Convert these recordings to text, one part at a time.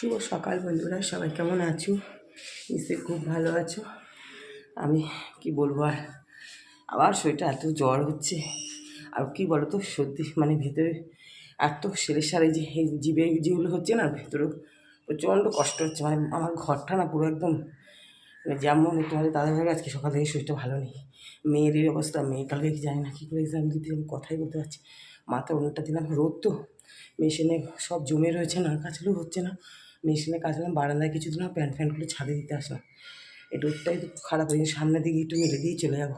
শুভ সকাল বন্ধুরা, সবাই কেমন আছো? নিশ্চয়ই খুব ভালো আছো। আমি কি বলব আর? আবার শরীরটা এত জ্বর হচ্ছে। আর কি বলো তো সত্যি মানে ভেতরে এত সেরে সারে যে জিভে যেগুলো হচ্ছে না, ভেতরে প্রচণ্ড কষ্ট হচ্ছে। মানে আমার ঘরটা না পুরো একদম মানে যেমন তোমাদের দাদা ভাই আজকে সকাল থেকে শরীরটা ভালো নেই। মেয়ের এই অবস্থা, মেয়ে কালকে কি জানি না কী করে এক্সাম দিতে আমি কথাই বলতে পারছি মাথা অন্যটা দিলাম, রোদ তো। মেশিনে সব জমে রয়েছে না কাছলেও হচ্ছে না। মেশিনে কাচলাম বারান্দায় কিছু দিলাম প্যান্ট ফ্যান্টগুলো ছাদে দিতে আসলাম। এই রোদটাই তো খারাপ হয়েছে সামনের দিকে একটু মেলে দিয়ে চলে যাব।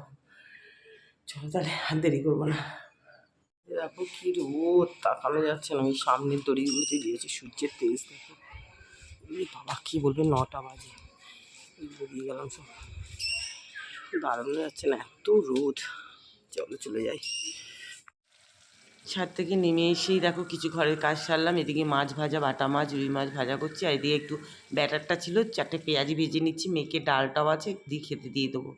চলো তাহলে, আর দেরি করব না। দেখো কি রোদ, তাকানো যাচ্ছে না, আমি সামনের দড়িগুলোতে দিয়েছি, সূর্যের তেজ দেখো। বাবা, কী বলবে, নটা বাজে। বেরিয়ে গেলাম সব। দাঁড়ানো যাচ্ছে না, এত রোদ। চলো, চলে যাই। ছাদ থেকে নেমে এসেই দেখো কিছু ঘরের কাজ সারলাম। এদিকে মাছ ভাজা, বাটা মাছ, রুই মাছ ভাজা করছি। আর এদিকে একটু ব্যাটারটা ছিল, চারটে পেঁয়াজি ভেজে নিচ্ছি মেয়েকে ডালটাও আছে, দিয়ে খেতে দিয়ে দেবো।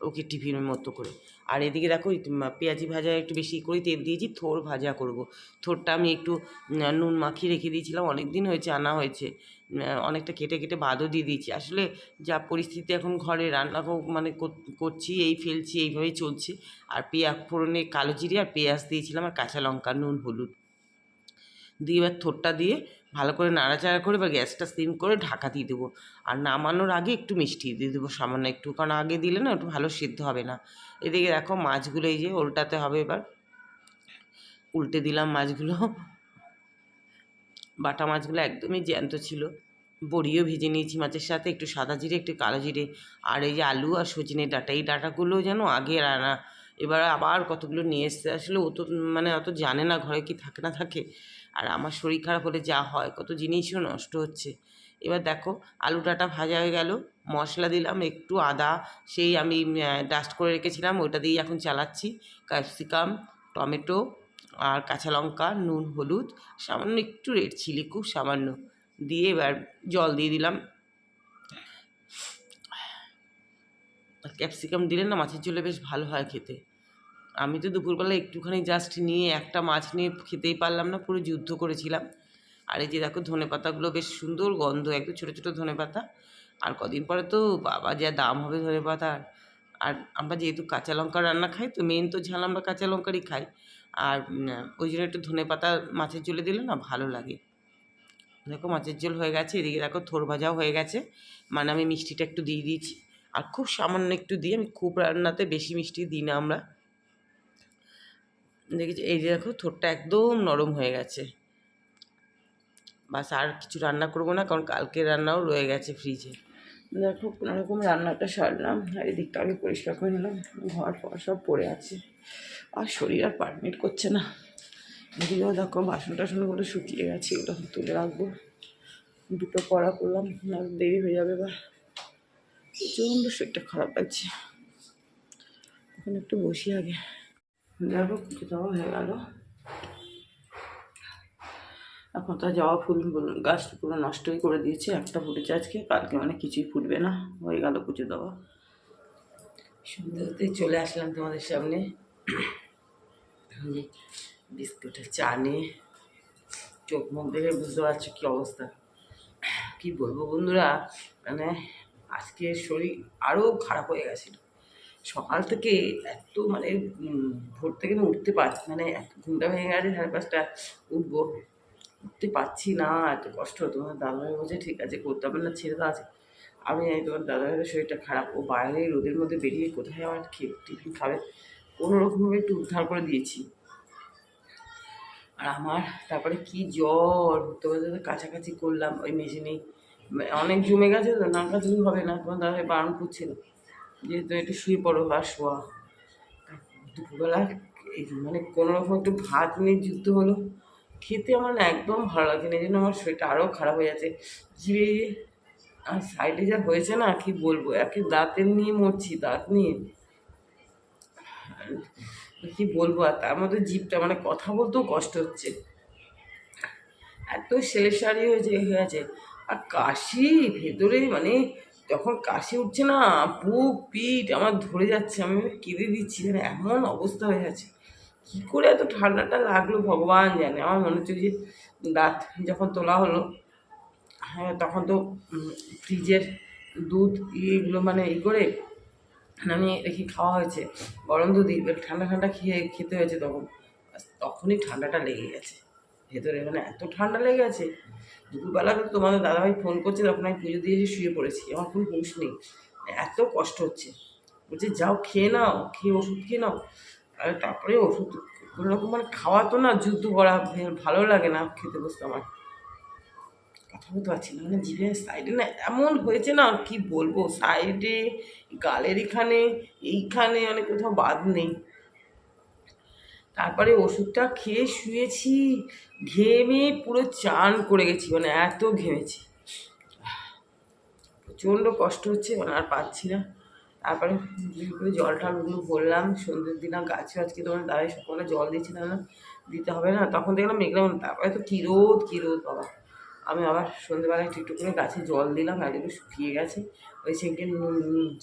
ওকে টিফিনের মতো করে। আর এদিকে দেখো পেঁয়াজি ভাজা একটু বেশি করে তেল দিয়েছি, থোর ভাজা করব। থোরটা আমি একটু নুন মাখিয়ে রেখে দিয়েছিলাম অনেক দিন হয়েছে, আনা হয়েছে। অনেকটা কেটে কেটে বাদও দিয়ে দিয়েছি। আসলে যা পরিস্থিতি এখন ঘরে, রান্না মানে কর- করছি, এই ফেলছি, এইভাবেই চলছে। আর পেঁয়াজ ফোড়নে কালো জিরে আর পেঁয়াজ দিয়েছিলাম আর কাঁচা লঙ্কা, নুন, হলুদ। দিয়ে এবার থোরটা দিয়ে ভালো করে নাড়াচাড়া করে বা গ্যাসটা সিম করে ঢাকা দিয়ে দেবো। আর নামানোর আগে একটু মিষ্টি দিয়ে দেবো, সামান্য একটু, কারণ আগে দিলে না একটু ভালো সিদ্ধ হবে না। এদিকে দেখো মাছগুলো এই যে উল্টাতে হবে এবার। উল্টে দিলাম মাছগুলো। বাটা মাছগুলো একদমই জ্যান্ত ছিল। বড়িও ভেজে নিয়েছি মাছের সাথে, একটু সাদা জিরে, একটু কালো জিরে। আর এই যে আলু আর সজনে ডাঁটা, এই ডাঁটাগুলো যেন আগে রান্না এবার আবার কতগুলো নিয়ে এসছে। আসলে ও তো মানে অত জানে না ঘরে কি থাকে না থাকে। আর আমার শরীর খারাপ হলে যা হয়, কত জিনিসও নষ্ট হচ্ছে। এবার দেখো, আলু ডাঁটা ভাজা হয়ে গেল, মশলা দিলাম, একটু আদা, সেই আমি ডাস্ট করে রেখেছিলাম, ওইটা দিয়েই এখন চালাচ্ছি। ক্যাপসিকাম, টমেটো আর কাঁচা লঙ্কা, নুন, হলুদ, সামান্য একটু রেড চিলি খুব সামান্য দিয়ে এবার জল দিয়ে দিলাম। ক্যাপসিকাম দিলে না মাছের ঝোলে বেশ ভালো হয় খেতে। আমি তো দুপুরবেলা একটুখানি জাস্ট নিয়ে একটা মাছ নিয়ে খেতেই পারলাম না, পুরো যুদ্ধ করেছিলাম। আর এই যে দেখো ধনে পাতাগুলো বেশ সুন্দর গন্ধ, একদম ছোটো ছোটো ধনে পাতা। আর কদিন পরে তো বাবা যা দাম হবে ধনে পাতার আর আমরা যেহেতু কাঁচা লঙ্কা রান্না খাই, তো মেন তো ঝাল আমরা কাঁচা লঙ্কারই খাই। আর ওই জন্য একটু ধনে পাতা মাছের ঝোলে দিলে না ভালো লাগে। দেখো মাছের ঝোল হয়ে গেছে, এদিকে দেখো থোর ভাজাও হয়ে গেছে। মানে আমি মিষ্টিটা একটু দিয়ে দিয়েছি। আর খুব সামান্য একটু দিই, আমি খুব রান্নাতে বেশি মিষ্টি দিই না আমরা। দেখেছি এই দেখো থোরটা একদম নরম হয়ে গেছে। বাস আর কিছু রান্না করব না, কারণ কালকে রান্নাও রয়ে গেছে ফ্রিজে দেখো, কোনোরকম রান্নাটা সারলাম, আর এদিকটা আগে পরিষ্কার করে নিলাম, ঘর ফর সব পড়ে আছে। আর শরীর আর পারমিট করছে না। এদিকেও দেখো বাসন টাসনগুলো শুকিয়ে গেছে, ওটা তুলে রাখব। দুটো পড়া করলাম, না দেরি হয়ে যাবে বা। প্রচণ্ড শরীরটা খারাপ লাগছে। এখন একটু বসি আগে। দেখো কিছু দেওয়া হয়ে গেল। এখন তো জবা ফুল গাছটা পুরো নষ্টই করে দিয়েছে, একটা ফুটেছে আজকে, কালকে মানে কিছুই ফুটবে না, হয়ে গেল পুজো দেওয়া। সন্ধ্যাতে চলে আসলাম তোমাদের সামনে। বিস্কুটের চা নিয়ে। চোখ মুখ দেখে বুঝতে পারছ কী অবস্থা। কি বলব বন্ধুরা মানে আজকে শরীর আরও খারাপ হয়ে গেছিল। সকাল থেকে এত মানে ভোর থেকে আমি উঠতে পারছি মানে এত ঘুমটা ভেঙে গেছে, সাড়ে পাঁচটা উঠবো। উঠতে পারছি না, এত কষ্ট তোমার দাদাভাই বলছে, ঠিক আছে, করতে হবে না, ছেড়ে দেওয়া আছে। আমি জানি তোমার দাদাভাইয়ের শরীরটা খারাপ। ও বাইরে রোদের মধ্যে বেরিয়ে কোথায় আমার খেয়ে টিফিন খাবে? কোনো রকমভাবে একটু উদ্ধার করে দিয়েছি। আর আমার তারপরে কি জ্বর? তোমার দাদা কাছাকাছি করলাম, ওই মেশিনে অনেক জমে গেছে তো না কাছে হবে না? তোমার দাদাভাই বারণ করছিল যেহেতু একটু শুয়ে পড়ো আর শোয়া। দুপুরবেলা মানে কোনো রকম একটু ভাত নিয়ে যুদ্ধ হলো, খেতে আমার না একদম ভালো লাগছে না, এই জন্য আমার শরীরটা আরও খারাপ হয়ে যাচ্ছে। জিভে আর সাইডে যা হয়েছে না, কি বলব, একে দাঁতের নিয়ে মরছি, দাঁত নিয়ে। কি বলব, আর তার মধ্যে জিভটা মানে কথা বলতেও কষ্ট হচ্ছে। এত শেষারি হয়েছে হয়ে আছে। আর কাশি ভেতরে মানে যখন কাশি উঠছে না বুক পিঠ আমার ধরে যাচ্ছে, আমি কেঁদে দিচ্ছি মানে এমন অবস্থা হয়ে যাচ্ছে কী করে এত ঠান্ডাটা লাগল ভগবান জানে, আমার মনে হচ্ছে যে দাঁত যখন তোলা হলো হ্যাঁ তখন তো ফ্রিজের দুধ এগুলো মানে ই করে নামিয়ে রেখে খাওয়া হয়েছে, গরম দুধ ঠান্ডা ঠান্ডা খেয়ে, খেতে হয়েছে তখন তখনই ঠান্ডাটা লেগে গেছে। ভেতরে মানে এত ঠান্ডা লেগে গেছে। দুপুরবেলা তো তোমাদের দাদাভাই ফোন করছে, তখন আমি পুজো দিয়ে এসে শুয়ে পড়েছি। আমার কোনো হুঁশ নেই। এত কষ্ট হচ্ছে। বলছে, যাও, খেয়ে নাও, খেয়ে ওষুধ খেয়ে নাও। আর তারপরে ওষুধ, কোনো রকম মানে খাওয়া তো না, যুদ্ধ করা ভালো লাগে না খেতে বসতে আমার। কথা বলতে পারছি না। মানে জিভের সাইডে না এমন হয়েছে না কি বলব? সাইডে গালের এখানে, এইখানে মানে কোথাও বাদ নেই। তারপরে ওষুধটা খেয়ে শুয়েছি, ঘেমে পুরো চান করে গেছি মানে এত ঘেমেছি। প্রচণ্ড কষ্ট হচ্ছে মানে আর পাচ্ছি না। তারপরে জল টলগুলো ভরলাম, সন্ধ্যের দিলাম গাছে আজকে তোমার দাঁড়াই সকালে জল দিয়েছিলাম না, দিতে হবে না, তখন দেখলাম মেঘলাম তারপরে তো কী রোদ কী রোদ, বাবা। আমি আবার সন্ধ্যেবেলায় একটু একটু করে গাছে জল দিলাম একটু শুকিয়ে গেছে। ওই সেদিন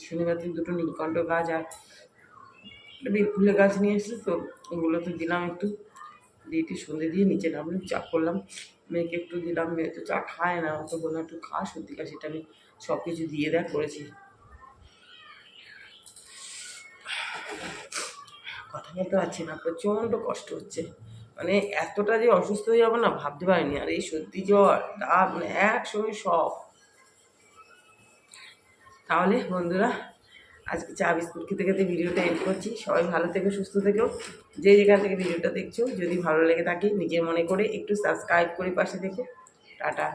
শনিবার দিন দুটো নীলকণ্ঠ গাছ আর বেলফুলের গাছ নিয়ে এসেছি, তো ওগুলো তো দিলাম একটু। দিয়ে একটু সন্ধে দিয়ে নিচে নামলাম, চা করলাম। মেয়েকে একটু দিলাম, মেয়ে তো চা খায় না তো বললাম একটু খা সত্যি সেটা আমি সব কিছু দিয়ে দেয়া করেছি। কথা বলতে পারছি না, প্রচণ্ড কষ্ট হচ্ছে। মানে এতটা যে অসুস্থ হয়ে যাব না, ভাবতে পারিনি। আর এই সর্দি জ্বর দাঁত মানে একসঙ্গে সব। তাহলে বন্ধুরা আজকে চা বিস্কুট খেতে খেতে ভিডিওটা এড করছি। সবাই ভালো থেকো, সুস্থ থেকেও যে যেখান থেকে ভিডিওটা দেখছ, যদি ভালো লেগে থাকে, নিজের মনে করে একটু সাবস্ক্রাইব করে পাশে দেখো টাটা।